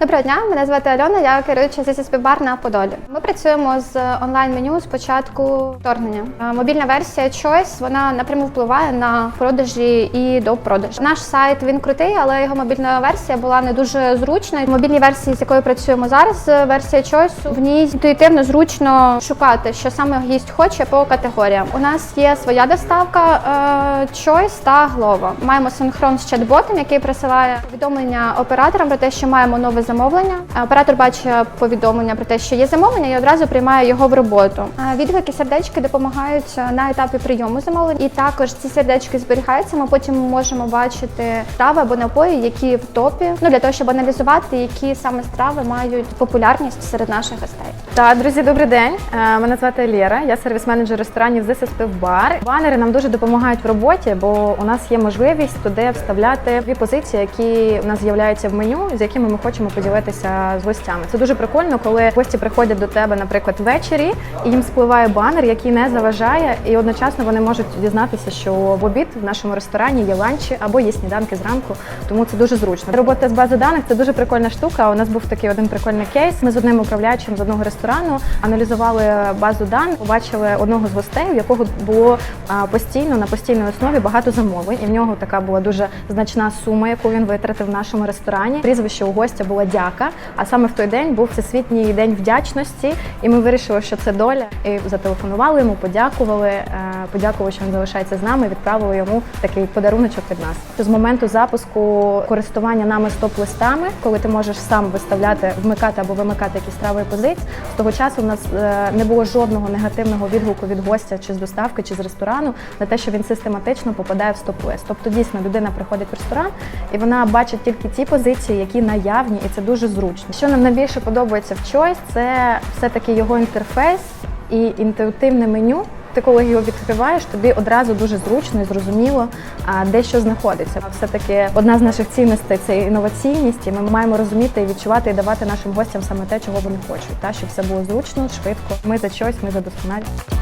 Доброго дня, мене звати Альона, я керуюча зі бар на Подолі. Ми працюємо з онлайн-меню з початку вторгнення. Е, Мобільна версія Choice вона напряму впливає на продажі і до продажу. Наш сайт він крутий, але його мобільна версія була не дуже зручна. В мобільній версії, з якою працюємо зараз, е, версія Choice, в ній інтуїтивно зручно шукати, що саме гість хоче по категоріям. У нас є своя доставка е, Choice та Glovo. Маємо синхрон з чат-ботом, який присилає повідомлення операторам про те, що маємо нове замовлення. Е, Оператор бачить повідомлення про те, що є замовлення, і одразу приймає його в роботу. Е, Відгуки сердечки допомагають е, на етапі прийому замовлень, і також ці сердечки зберігаються. Ми потім можемо бачити страви або напої, які в топі, ну для того, щоб аналізувати, які саме страви мають популярність серед наших гостей. Та друзі, добрий день. Мене звати Лєра, я сервіс-менеджер ресторанів This is Пивбар. Банери нам дуже допомагають в роботі, бо у нас є можливість туди вставляти дві позиції, які у нас з'являються в меню, з якими ми хочемо поділитися з гостями. Це дуже прикольно, коли гості приходять до тебе, наприклад, ввечері, і їм спливає банер, який не заважає, і одночасно вони можуть дізнатися, що в обід в нашому ресторані є ланчі або є сніданки зранку. Тому це дуже зручно. Робота з бази даних це дуже прикольна штука. У нас був такий один прикольний кейс. Ми з одним управляючим з одного ресторану аналізували базу даних, побачили одного з гостей, у якого було постійно на постійній основі багато замовлень, і в нього така була дуже значна сума, яку він витратив в нашому ресторані. Прізвище у гостя була дяка. А саме в той день був всесвітній день вдячності, і ми вирішили, що це доля. І зателефонували йому, подякували, е, подякували, що він залишається з нами. Відправили йому такий подаруночок від нас. З моменту запуску користування нами стоп-листами, коли ти можеш сам виставляти, вмикати або вимикати якісь страви і позиції, з того часу в нас е, не було жодного негативного відгуку від гостя чи з доставки, чи з ресторану на те, що він систематично попадає в стоп-лист. Тобто, дійсно, людина приходить в ресторан і вона бачить тільки ті позиції, які наявні, і це дуже зручно. Що нам найбільше подобається в Choice, це все-таки його інтерфейс і інтуїтивне меню. Ти коли його відкриваєш, тобі одразу дуже зручно і зрозуміло, де що знаходиться. Все-таки одна з наших цінностей це інноваційність, і ми маємо розуміти відчувати і давати нашим гостям саме те, чого вони хочуть. Та щоб все було зручно, швидко. Ми за щось, ми за досконалість.